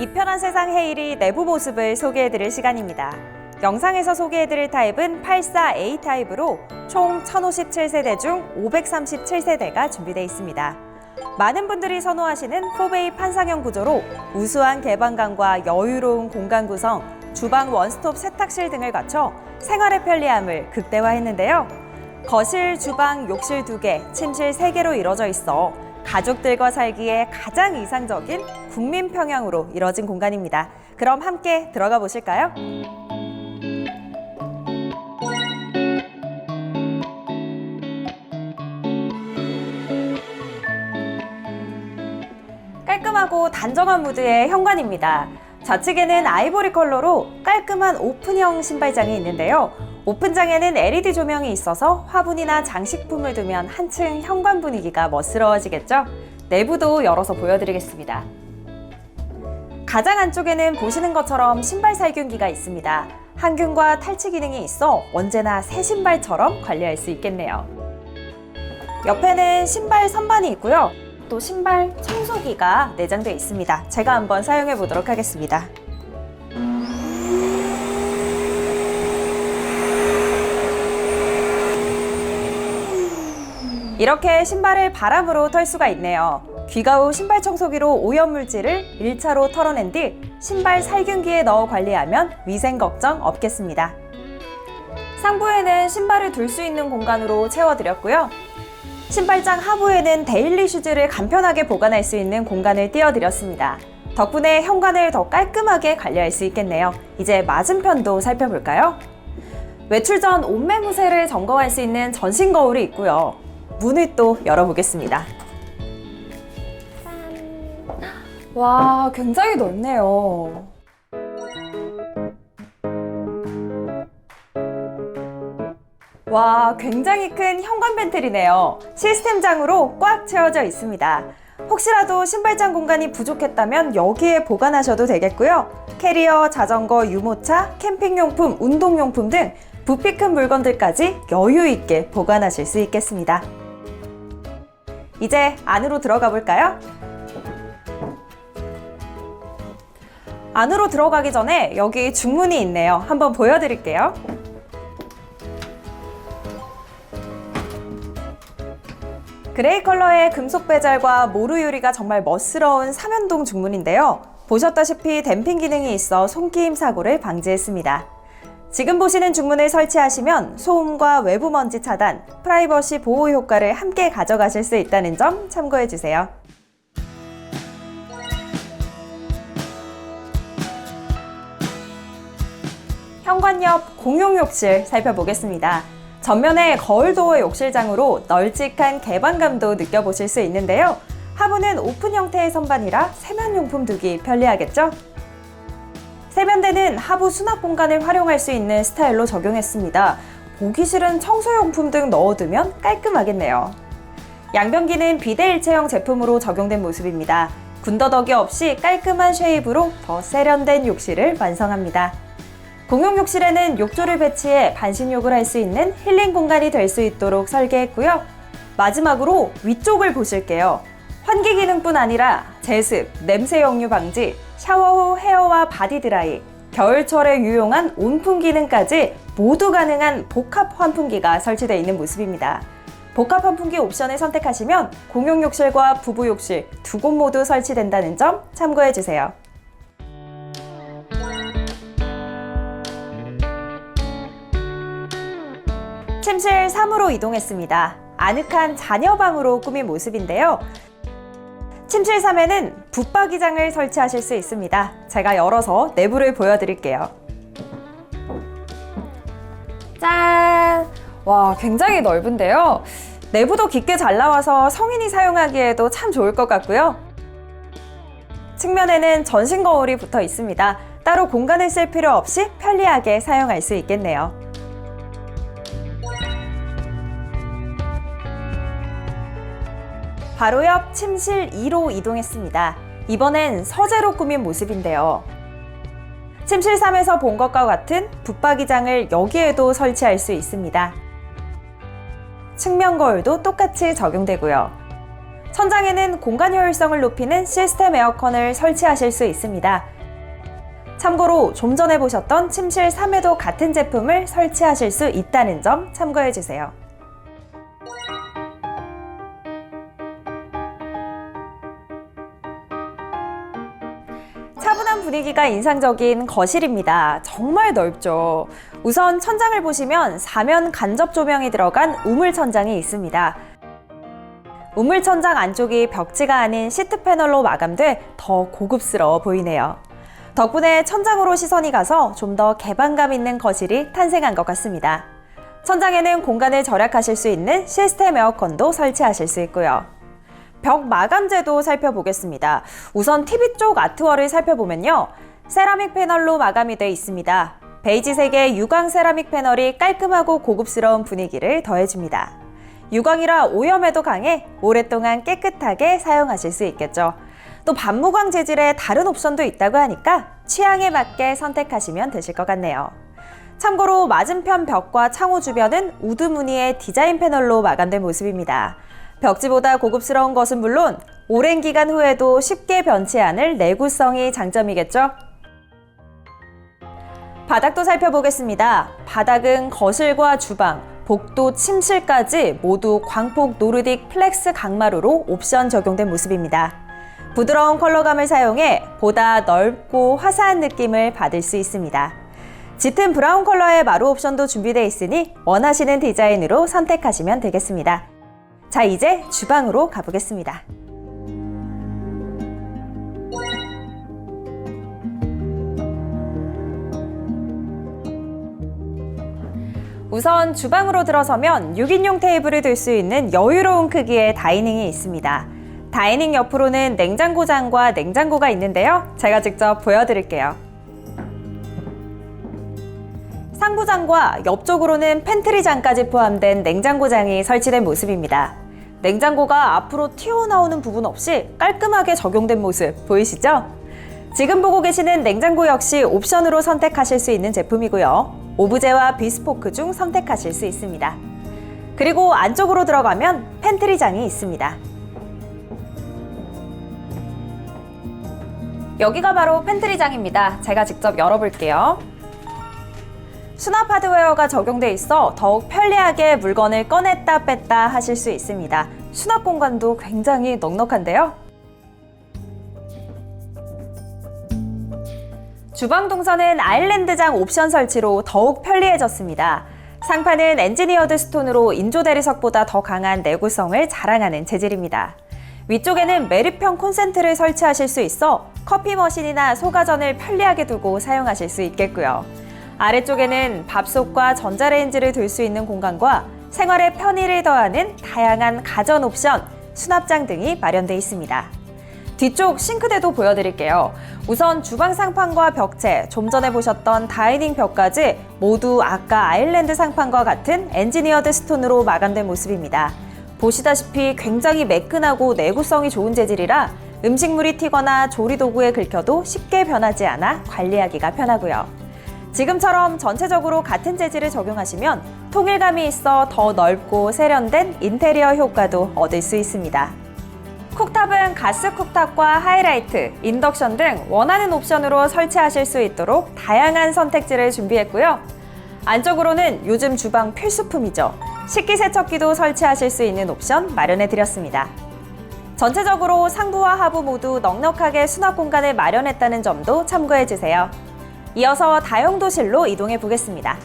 이 편한 세상 헤일이 내부 모습을 소개해드릴 시간입니다. 영상에서 소개해드릴 타입은 84A 타입으로 총 1057세대 중 537세대가 준비되어 있습니다. 많은 분들이 선호하시는 4베이 판상형 구조로 우수한 개방감과 여유로운 공간 구성, 주방 원스톱 세탁실 등을 갖춰 생활의 편리함을 극대화했는데요. 거실, 주방, 욕실 2개, 침실 3개로 이뤄져 있어 가족들과 살기에 가장 이상적인 국민 평형으로 이뤄진 공간입니다. 그럼 함께 들어가 보실까요? 깔끔하고 단정한 무드의 현관입니다. 좌측에는 아이보리 컬러로 깔끔한 오픈형 신발장이 있는데요. 오픈장에는 LED 조명이 있어서 화분이나 장식품을 두면 한층 현관 분위기가 멋스러워지겠죠? 내부도 열어서 보여드리겠습니다. 가장 안쪽에는 보시는 것처럼 신발 살균기가 있습니다. 항균과 탈취 기능이 있어 언제나 새 신발처럼 관리할 수 있겠네요. 옆에는 신발 선반이 있고요. 또 신발 청소기가 내장되어 있습니다. 제가 한번 사용해 보도록 하겠습니다. 이렇게 신발을 바람으로 털 수가 있네요. 귀가 후 신발 청소기로 오염물질을 1차로 털어낸 뒤 신발 살균기에 넣어 관리하면 위생 걱정 없겠습니다. 상부에는 신발을 둘 수 있는 공간으로 채워드렸고요. 신발장 하부에는 데일리 슈즈를 간편하게 보관할 수 있는 공간을 띄워드렸습니다. 덕분에 현관을 더 깔끔하게 관리할 수 있겠네요. 이제 맞은편도 살펴볼까요? 외출 전 옷매무새를 점검할 수 있는 전신 거울이 있고요. 문을 또 열어보겠습니다. 와, 굉장히 넓네요. 와, 굉장히 큰 현관 벤틀이네요. 시스템장으로 꽉 채워져 있습니다. 혹시라도 신발장 공간이 부족했다면 여기에 보관하셔도 되겠고요. 캐리어, 자전거, 유모차, 캠핑용품, 운동용품 등 부피 큰 물건들까지 여유 있게 보관하실 수 있겠습니다. 이제 안으로 들어가 볼까요? 안으로 들어가기 전에 여기 중문이 있네요. 한번 보여드릴게요. 그레이 컬러의 금속 베젤과 모루 유리가 정말 멋스러운 삼연동 중문인데요. 보셨다시피 댐핑 기능이 있어 손끼임 사고를 방지했습니다. 지금 보시는 중문을 설치하시면 소음과 외부 먼지 차단, 프라이버시 보호 효과를 함께 가져가실 수 있다는 점 참고해 주세요. 현관 옆 공용 욕실 살펴보겠습니다. 전면에 거울 도어 욕실장으로 널찍한 개방감도 느껴보실 수 있는데요. 하부는 오픈 형태의 선반이라 세면용품 두기 편리하겠죠? 세면대는 하부 수납 공간을 활용할 수 있는 스타일로 적용했습니다. 보기 싫은 청소용품 등 넣어두면 깔끔하겠네요. 양변기는 비대 일체형 제품으로 적용된 모습입니다. 군더더기 없이 깔끔한 쉐입으로 더 세련된 욕실을 완성합니다. 공용 욕실에는 욕조를 배치해 반신욕을 할 수 있는 힐링 공간이 될 수 있도록 설계했고요. 마지막으로 위쪽을 보실게요. 환기 기능뿐 아니라 제습, 냄새 역류 방지, 샤워 후 헤어와 바디 드라이, 겨울철에 유용한 온풍 기능까지 모두 가능한 복합 환풍기가 설치되어 있는 모습입니다. 복합 환풍기 옵션을 선택하시면 공용 욕실과 부부 욕실 두 곳 모두 설치된다는 점 참고해 주세요. 침실 3으로 이동했습니다. 아늑한 자녀방으로 꾸민 모습인데요. 침실 3에는 붙박이장을 설치하실 수 있습니다. 제가 열어서 내부를 보여드릴게요. 짠! 와, 굉장히 넓은데요. 내부도 깊게 잘 나와서 성인이 사용하기에도 참 좋을 것 같고요. 측면에는 전신 거울이 붙어 있습니다. 따로 공간을 쓸 필요 없이 편리하게 사용할 수 있겠네요. 바로 옆 침실 2로 이동했습니다. 이번엔 서재로 꾸민 모습인데요. 침실 3에서 본 것과 같은 붙박이장을 여기에도 설치할 수 있습니다. 측면 거울도 똑같이 적용되고요. 천장에는 공간 효율성을 높이는 시스템 에어컨을 설치하실 수 있습니다. 참고로 좀 전에 보셨던 침실 3에도 같은 제품을 설치하실 수 있다는 점 참고해 주세요. 차분한 분위기가 인상적인 거실입니다. 정말 넓죠. 우선 천장을 보시면 사면 간접 조명이 들어간 우물 천장이 있습니다. 우물 천장 안쪽이 벽지가 아닌 시트 패널로 마감돼 더 고급스러워 보이네요. 덕분에 천장으로 시선이 가서 좀 더 개방감 있는 거실이 탄생한 것 같습니다. 천장에는 공간을 절약하실 수 있는 시스템 에어컨도 설치하실 수 있고요. 벽 마감재도 살펴보겠습니다. 우선 TV 쪽 아트월을 살펴보면요. 세라믹 패널로 마감이 되어 있습니다. 베이지색의 유광 세라믹 패널이 깔끔하고 고급스러운 분위기를 더해줍니다. 유광이라 오염에도 강해 오랫동안 깨끗하게 사용하실 수 있겠죠. 또 반무광 재질의 다른 옵션도 있다고 하니까 취향에 맞게 선택하시면 되실 것 같네요. 참고로 맞은편 벽과 창호 주변은 우드 무늬의 디자인 패널로 마감된 모습입니다. 벽지보다 고급스러운 것은 물론 오랜 기간 후에도 쉽게 변치 않을 내구성이 장점이겠죠? 바닥도 살펴보겠습니다. 바닥은 거실과 주방, 복도, 침실까지 모두 광폭 노르딕 플렉스 강마루로 옵션 적용된 모습입니다. 부드러운 컬러감을 사용해 보다 넓고 화사한 느낌을 받을 수 있습니다. 짙은 브라운 컬러의 마루 옵션도 준비되어 있으니 원하시는 디자인으로 선택하시면 되겠습니다. 자, 이제 주방으로 가보겠습니다. 우선 주방으로 들어서면 6인용 테이블을 들수 있는 여유로운 크기의 다이닝이 있습니다. 다이닝 옆으로는 냉장고장과 냉장고가 있는데요. 제가 직접 보여드릴게요. 상부장과 옆쪽으로는 팬트리장까지 포함된 냉장고장이 설치된 모습입니다. 냉장고가 앞으로 튀어나오는 부분 없이 깔끔하게 적용된 모습 보이시죠? 지금 보고 계시는 냉장고 역시 옵션으로 선택하실 수 있는 제품이고요. 오브제와 비스포크 중 선택하실 수 있습니다. 그리고 안쪽으로 들어가면 팬트리장이 있습니다. 여기가 바로 팬트리장입니다. 제가 직접 열어볼게요. 수납 하드웨어가 적용돼 있어 더욱 편리하게 물건을 꺼냈다 뺐다 하실 수 있습니다. 수납 공간도 굉장히 넉넉한데요. 주방 동선은 아일랜드장 옵션 설치로 더욱 편리해졌습니다. 상판은 엔지니어드 스톤으로 인조 대리석보다 더 강한 내구성을 자랑하는 재질입니다. 위쪽에는 매립형 콘센트를 설치하실 수 있어 커피 머신이나 소가전을 편리하게 두고 사용하실 수 있겠고요. 아래쪽에는 밥솥과 전자레인지를 둘 수 있는 공간과 생활의 편의를 더하는 다양한 가전 옵션, 수납장 등이 마련되어 있습니다. 뒤쪽 싱크대도 보여드릴게요. 우선 주방 상판과 벽체, 좀 전에 보셨던 다이닝 벽까지 모두 아까 아일랜드 상판과 같은 엔지니어드 스톤으로 마감된 모습입니다. 보시다시피 굉장히 매끈하고 내구성이 좋은 재질이라 음식물이 튀거나 조리 도구에 긁혀도 쉽게 변하지 않아 관리하기가 편하고요. 지금처럼 전체적으로 같은 재질을 적용하시면 통일감이 있어 더 넓고 세련된 인테리어 효과도 얻을 수 있습니다. 쿡탑은 가스 쿡탑과 하이라이트, 인덕션 등 원하는 옵션으로 설치하실 수 있도록 다양한 선택지를 준비했고요. 안쪽으로는 요즘 주방 필수품이죠. 식기세척기도 설치하실 수 있는 옵션 마련해 드렸습니다. 전체적으로 상부와 하부 모두 넉넉하게 수납 공간을 마련했다는 점도 참고해 주세요. 이어서 다용도실로 이동해 보겠습니다.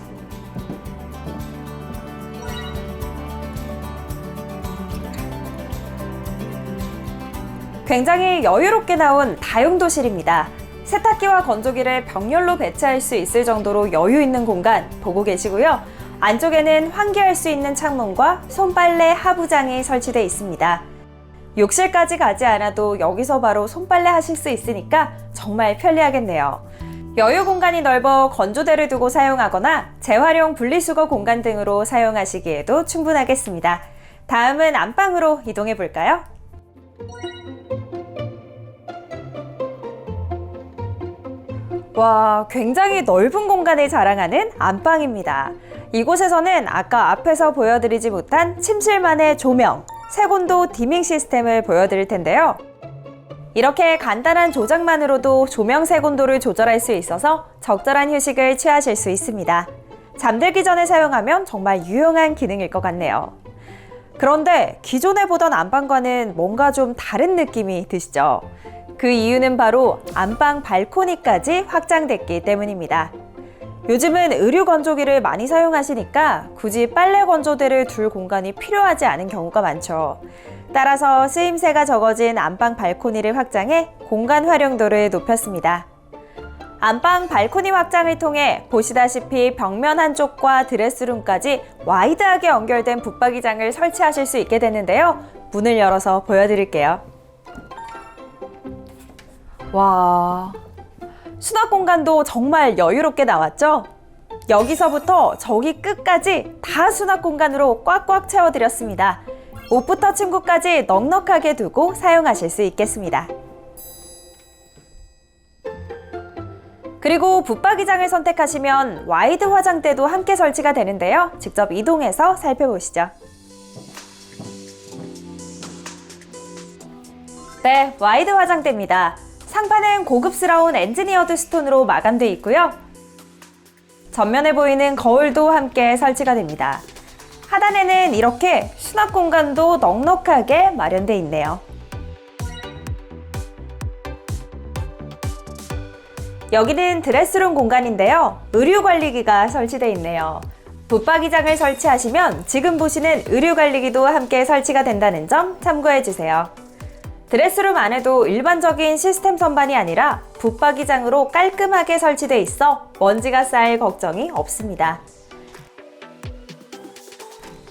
굉장히 여유롭게 나온 다용도실입니다. 세탁기와 건조기를 병렬로 배치할 수 있을 정도로 여유 있는 공간 보고 계시고요. 안쪽에는 환기할 수 있는 창문과 손빨래 하부장이 설치되어 있습니다. 욕실까지 가지 않아도 여기서 바로 손빨래 하실 수 있으니까 정말 편리하겠네요. 여유 공간이 넓어 건조대를 두고 사용하거나 재활용 분리수거 공간 등으로 사용하시기에도 충분하겠습니다. 다음은 안방으로 이동해 볼까요? 와, 굉장히 넓은 공간을 자랑하는 안방입니다. 이곳에서는 아까 앞에서 보여드리지 못한 침실만의 조명, 색온도 디밍 시스템을 보여드릴 텐데요. 이렇게 간단한 조작만으로도 조명 색온도를 조절할 수 있어서 적절한 휴식을 취하실 수 있습니다. 잠들기 전에 사용하면 정말 유용한 기능일 것 같네요. 그런데 기존에 보던 안방과는 뭔가 좀 다른 느낌이 드시죠? 그 이유는 바로 안방 발코니까지 확장됐기 때문입니다. 요즘은 의류 건조기를 많이 사용하시니까 굳이 빨래 건조대를 둘 공간이 필요하지 않은 경우가 많죠. 따라서 쓰임새가 적어진 안방 발코니를 확장해 공간 활용도를 높였습니다. 안방 발코니 확장을 통해 보시다시피 벽면 한쪽과 드레스룸까지 와이드하게 연결된 붙박이장을 설치하실 수 있게 됐는데요. 문을 열어서 보여드릴게요. 와, 수납 공간도 정말 여유롭게 나왔죠? 여기서부터 저기 끝까지 다 수납 공간으로 꽉꽉 채워드렸습니다. 옷부터 침구까지 넉넉하게 두고 사용하실 수 있겠습니다. 그리고 붙박이장을 선택하시면 와이드 화장대도 함께 설치가 되는데요. 직접 이동해서 살펴보시죠. 네, 와이드 화장대입니다. 상판은 고급스러운 엔지니어드 스톤으로 마감되어 있고요. 전면에 보이는 거울도 함께 설치가 됩니다. 하단에는 이렇게 수납 공간도 넉넉하게 마련되어 있네요. 여기는 드레스룸 공간인데요. 의류 관리기가 설치되어 있네요. 붙박이장을 설치하시면 지금 보시는 의류 관리기도 함께 설치가 된다는 점 참고해 주세요. 드레스룸 안에도 일반적인 시스템 선반이 아니라 붙박이장으로 깔끔하게 설치돼 있어 먼지가 쌓일 걱정이 없습니다.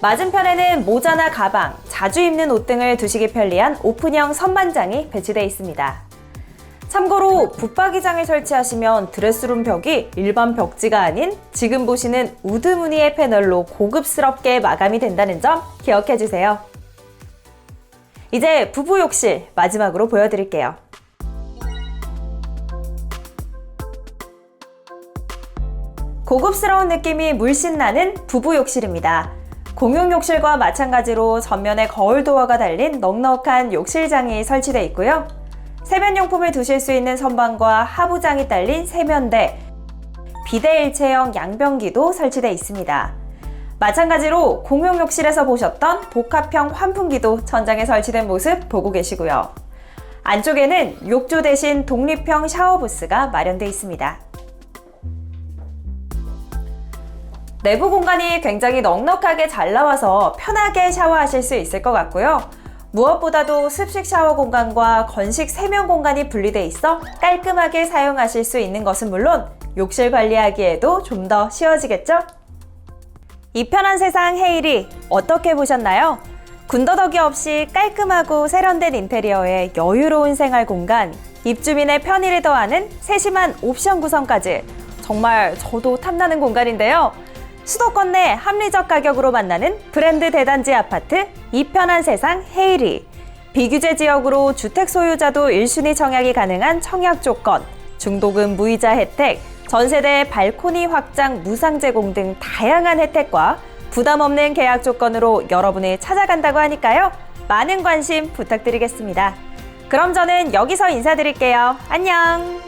맞은편에는 모자나 가방, 자주 입는 옷 등을 두시기 편리한 오픈형 선반장이 배치되어 있습니다. 참고로 붙박이장을 설치하시면 드레스룸 벽이 일반 벽지가 아닌 지금 보시는 우드 무늬의 패널로 고급스럽게 마감이 된다는 점 기억해 주세요. 이제 부부 욕실 마지막으로 보여드릴게요. 고급스러운 느낌이 물씬 나는 부부 욕실입니다. 공용 욕실과 마찬가지로 전면에 거울 도어가 달린 넉넉한 욕실장이 설치되어 있고요. 세면용품을 두실 수 있는 선반과 하부장이 딸린 세면대, 비대 일체형 양변기도 설치되어 있습니다. 마찬가지로 공용 욕실에서 보셨던 복합형 환풍기도 천장에 설치된 모습 보고 계시고요. 안쪽에는 욕조 대신 독립형 샤워 부스가 마련되어 있습니다. 내부 공간이 굉장히 넉넉하게 잘 나와서 편하게 샤워하실 수 있을 것 같고요. 무엇보다도 습식 샤워 공간과 건식 세면 공간이 분리돼 있어 깔끔하게 사용하실 수 있는 것은 물론 욕실 관리하기에도 좀 더 쉬워지겠죠? 이 편한 세상 헤일이 어떻게 보셨나요? 군더더기 없이 깔끔하고 세련된 인테리어에 여유로운 생활 공간, 입주민의 편의를 더하는 세심한 옵션 구성까지 정말 저도 탐나는 공간인데요. 수도권 내 합리적 가격으로 만나는 브랜드 대단지 아파트 이편한 세상 헤이리 비규제 지역으로 주택 소유자도 1순위 청약이 가능한 청약 조건 중도금 무이자 혜택 전세대 발코니 확장 무상 제공 등 다양한 혜택과 부담 없는 계약 조건으로 여러분을 찾아간다고 하니까요. 많은 관심 부탁드리겠습니다. 그럼 저는 여기서 인사드릴게요. 안녕